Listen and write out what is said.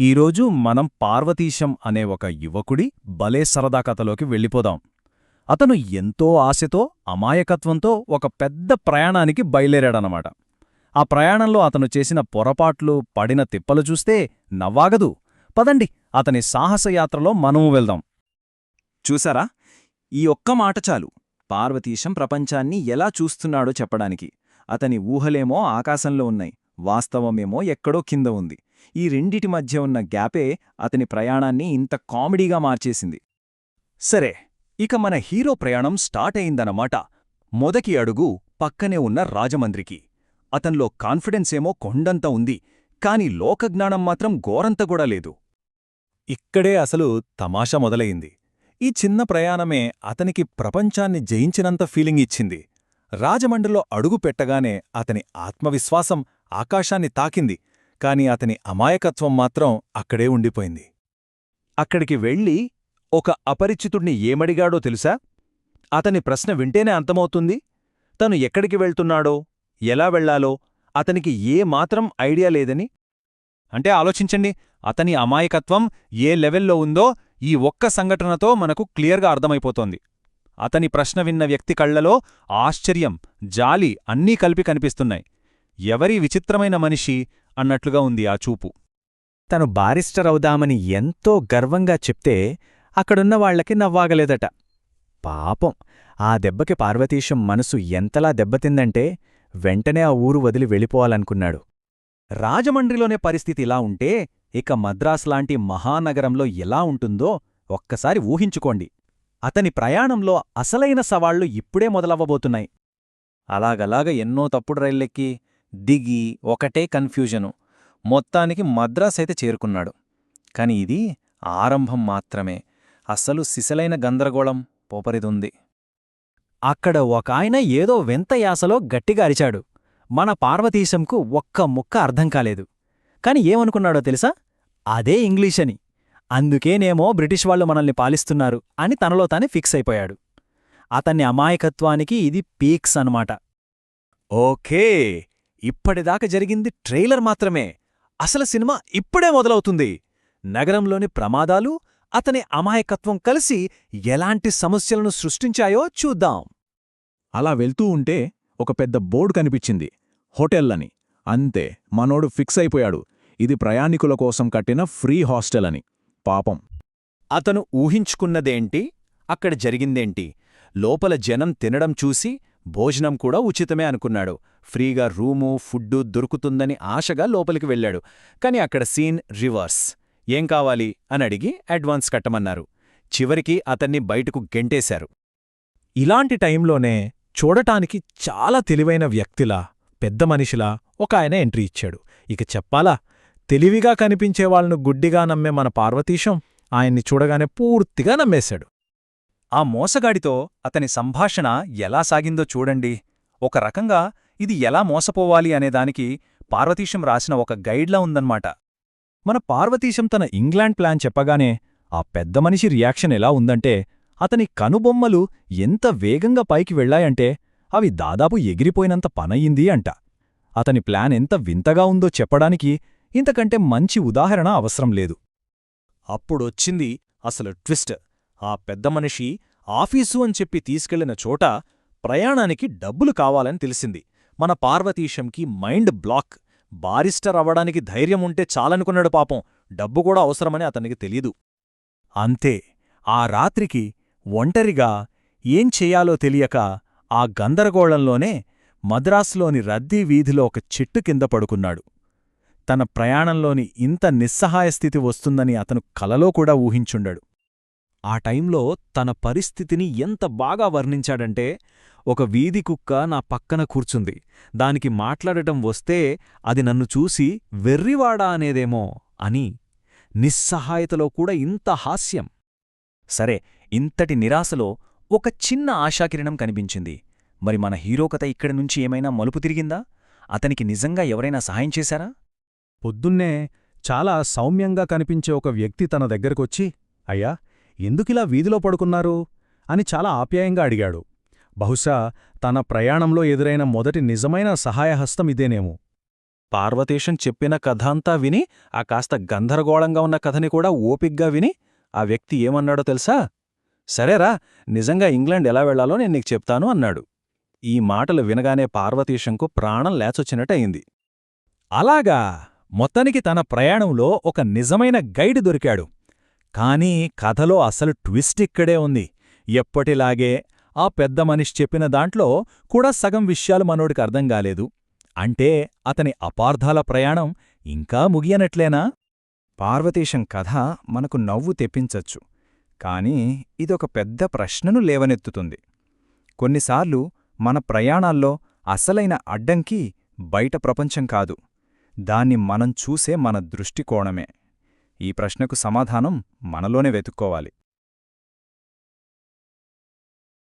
ఈరోజు మనం పార్వతీశం అనే ఒక యువకుడి భలే సరదా కథలోకి వెళ్ళిపోదాం. అతను ఎంతో ఆశతో అమాయకత్వంతో ఒక పెద్ద ప్రయాణానికి బయలుదేరాడనమాట ఆ ప్రయాణంలో అతను చేసిన పొరపాట్లు పడిన తిప్పలు చూస్తే నవ్వాగదు. పదండి అతని సాహసయాత్రలో మనము వెళ్దాం. చూసారా? ఈ ఒక్క మాట చాలు. పార్వతీశం ప్రపంచాన్ని ఎలా చూస్తున్నాడో చెప్పడానికి. అతని ఊహలేమో ఆకాశంలో ఉన్నాయి. వాస్తవమేమో ఎక్కడో కింద ఉంది. ఈ రెండిటి మధ్య ఉన్న గ్యాపే అతని ప్రయాణాన్ని ఇంత కామెడీగా మార్చేసింది. సరే ఇక మన హీరో ప్రయాణం స్టార్ట్ అయిందన్నమాట. మొదటి అడుగు పక్కనే ఉన్న రాజమంద్రికి అతన్లో కాన్ఫిడెన్సేమో కొండంత ఉంది కాని లోకజ్ఞానం మాత్రం ఘోరంతకూడా లేదు. ఇక్కడే అసలు తమాషా మొదలయింది ఈ చిన్న ప్రయాణమే అతనికి ప్రపంచాన్ని జయించినంత ఫీలింగ్ ఇచ్చింది. రాజమండ్రిలో అడుగు పెట్టగానే అతని ఆత్మవిశ్వాసం ఆకాశాన్ని తాకింది. కాని అతని అమాయకత్వం మాత్రం అక్కడే ఉండిపోయింది. అక్కడికి వెళ్ళి ఒక అపరిచితుణ్ణి ఏమడిగాడో తెలుసా? అతని ప్రశ్న వింటేనే అంతమవుతుంది. తను ఎక్కడికి వెళ్తున్నాడో? ఎలా వెళ్ళాలో అతనికి ఏ మాత్రం ఐడియా లేదని? అంటే ఆలోచించండి అతని అమాయకత్వం ఏ లెవెల్లో ఉందో ఈ ఒక్క సంఘటనతో మనకు క్లియర్గా అర్థమైపోతోంది. అతని ప్రశ్న విన్న వ్యక్తి కళ్ళలో ఆశ్చర్యం జాలి అన్నీ కలిపి కనిపిస్తున్నాయి. ఎవరి విచిత్రమైన మనిషి అన్నట్లుగా ఉంది ఆ చూపు. తను బారిస్టర్ అవుదామని ఎంతో గర్వంగా చెప్తే అక్కడున్న వాళ్ళకి నవ్వాగలేదట. పాపం ఆ దెబ్బకి పార్వతీశం మనసు ఎంతలా దెబ్బతిందంటే వెంటనే ఆ ఊరు వదిలి వెళ్ళిపోవాలనుకున్నాడు. రాజమండ్రిలోనే పరిస్థితి ఇలా ఉంటే ఇక మద్రాస్ లాంటి మహానగరంలో ఎలా ఉంటుందో ఒక్కసారి ఊహించుకోండి. అతని ప్రయాణంలో అసలైన సవాళ్ళు ఇప్పుడే మొదలవ్వబోతున్నాయి. అలాగలాగ ఎన్నో తప్పుడు రైల్లెక్కి దిగి ఒకటే కన్ఫ్యూజను. మొత్తానికి మద్రాస్ అయితే చేరుకున్నాడు. కాని ఇది ఆరంభం మాత్రమే. అస్సలు సిసలైన గందరగోళం పోపరిదుంది. అక్కడ ఒక ఆయన ఏదో వింత యాసలో గట్టిగా అరిచాడు. మన పార్వతీశంకు ఒక్క ముక్క అర్థం కాలేదు. కాని ఏమనుకున్నాడో తెలుసా? అదే ఇంగ్లీషని అందుకేనేమో బ్రిటిష్ వాళ్ళు మనల్ని పాలిస్తున్నారు అని తనలో తానే ఫిక్స్ అయిపోయాడు. అతన్ని అమాయకత్వానికి ఇది పీక్స్ అనమాట ఓకే. ఇప్పటిదాకా జరిగింది ట్రైలర్ మాత్రమే. అసలు సినిమా ఇప్పుడే మొదలవుతుంది. నగరంలోని ప్రమాదాలు అతని అమాయకత్వం కలిసి ఎలాంటి సమస్యలను సృష్టించాయో చూద్దాం. అలా వెళ్తూ ఉంటే ఒక పెద్ద బోర్డు కనిపించింది. హోటెల్లని. అంతే మనోడు ఫిక్స్ అయిపోయాడు. ఇది ప్రయాణికుల కోసం కట్టిన ఫ్రీ హాస్టల్ అని పాపం. అతను ఊహించుకున్నదేంటి? అక్కడ జరిగిందేంటి? లోపల జనం తినడం చూసి భోజనం కూడా ఉచితమే అనుకున్నాడు. ఫ్రీగా రూము ఫుడ్డు దొరుకుతుందని ఆశగా లోపలికి వెళ్ళాడు. కాని అక్కడ సీన్ రివర్స్. ఏం కావాలి? అని అడిగి అడ్వాన్స్ కట్టమన్నారు. చివరికి అతన్ని బయటకు గెంటేశారు. ఇలాంటి టైంలోనే చూడటానికి చాలా తెలివైన వ్యక్తిలా పెద్ద మనిషిలా ఒక ఆయన ఎంట్రీ ఇచ్చాడు. ఇక చెప్పాలా? తెలివిగా కనిపించేవాళ్ళను గుడ్డిగా నమ్మే మన పార్వతీశం ఆయన్ని చూడగానే పూర్తిగా నమ్మేశాడు. ఆ మోసగాడితో అతని సంభాషణ ఎలా సాగిందో చూడండి. ఒక రకంగా ఇది ఎలా మోసపోవాలి అనేదానికి పార్వతీశం రాసిన ఒక గైడ్లా ఉందన్నమాట. మన పార్వతీశం తన ఇంగ్లాండ్ ప్లాన్ చెప్పగానే ఆ పెద్ద మనిషి రియాక్షన్ ఎలా ఉందంటే అతని కనుబొమ్మలు ఎంత వేగంగా పైకి వెళ్ళాయంటే అవి దాదాపు ఎగిరిపోయినంత పనయింది అంట. అతని ప్లాన్ ఎంత వింతగా ఉందో చెప్పడానికి ఇంతకంటే మంచి ఉదాహరణ అవసరం లేదు. అప్పుడొచ్చింది అసలు ట్విస్ట్. ఆ పెద్ద మనిషి ఆఫీసు అని చెప్పి తీసుకెళ్ళిన చోట ప్రయాణానికి డబ్బులు కావాలని తెలిసింది. మన పార్వతీశంకి మైండ్ బ్లాక్. బారిస్టర్ అవ్వడానికి ధైర్యం ఉంటే చాలనుకున్నాడు పాపం. డబ్బు కూడా అవసరమని అతనికి తెలీదు. అంతే. ఆ రాత్రికి ఒంటరిగా ఏం చెయ్యాలో తెలియక ఆ గందరగోళంలోనే మద్రాసులోని రద్దీ వీధిలో ఒక చెట్టు కింద పడుకున్నాడు. తన ప్రయాణంలోని ఇంత నిస్సహాయ స్థితి వస్తుందని అతను కలలో కూడా ఊహించుండడు. ఆ టైంలో తన పరిస్థితిని ఎంత బాగా వర్ణించాడంటే ఒక వీధి కుక్క నా పక్కన కూర్చుంది. దానికి మాట్లాడటం వస్తే అది నన్ను చూసి వెర్రివాడా అనేదేమో అని నిస్సహాయతలో కూడా ఇంత హాస్యం. సరే ఇంతటి నిరాశలో ఒక చిన్న ఆశాకిరణం కనిపించింది. మరి మన హీరో కథ ఇక్కడి నుంచి ఏమైనా మలుపు తిరిగిందా? అతనికి నిజంగా ఎవరైనా సహాయం చేశారా? పొద్దున్నే చాలా సౌమ్యంగా కనిపించే ఒక వ్యక్తి తన దగ్గరకొచ్చి అయ్యా ఎందుకిలా వీధిలో పడుకున్నారు? అని చాలా ఆప్యాయంగా అడిగాడు. బహుశా తన ప్రయాణంలో ఎదురైన మొదటి నిజమైన సహాయహస్తం ఇదేనేమో. పార్వతీశం చెప్పిన కథంతా విని ఆ కాస్త గందరగోళంగా ఉన్న కథని కూడా ఓపిగ్గా విని ఆ వ్యక్తి ఏమన్నాడో తెలుసా? సరేరా నిజంగా ఇంగ్లాండ్ ఎలా వెళ్ళాలో నేను నీకు చెప్తాను అన్నాడు. ఈ మాటలు వినగానే పార్వతీశంకు ప్రాణం లేచొచ్చినట్టయింది. అలాగా మొత్తానికి తన ప్రయాణంలో ఒక నిజమైన గైడ్ దొరికాడు. కానీ కథలో అసలు ట్విస్ట్ ఇక్కడే ఉంది. ఎప్పటిలాగే ఆ పెద్ద మనిషి చెప్పిన దాంట్లో కూడా సగం విషయాలు మనోడికి అర్థం కాలేదు. అంటే అతని అపార్థాల ప్రయాణం ఇంకా ముగియనట్లేనా? పార్వతీశం కథ మనకు నవ్వు తెప్పించచ్చు. కాని ఇదొక పెద్ద ప్రశ్నను లేవనెత్తుతుంది. కొన్నిసార్లు మన ప్రయాణాల్లో అసలైన అడ్డంకి బయట ప్రపంచం కాదు. దాన్ని మనం చూసే మన దృష్టికోణమే. ఈ ప్రశ్నకు సమాధానం మనలోనే వెతుక్కోవాలి.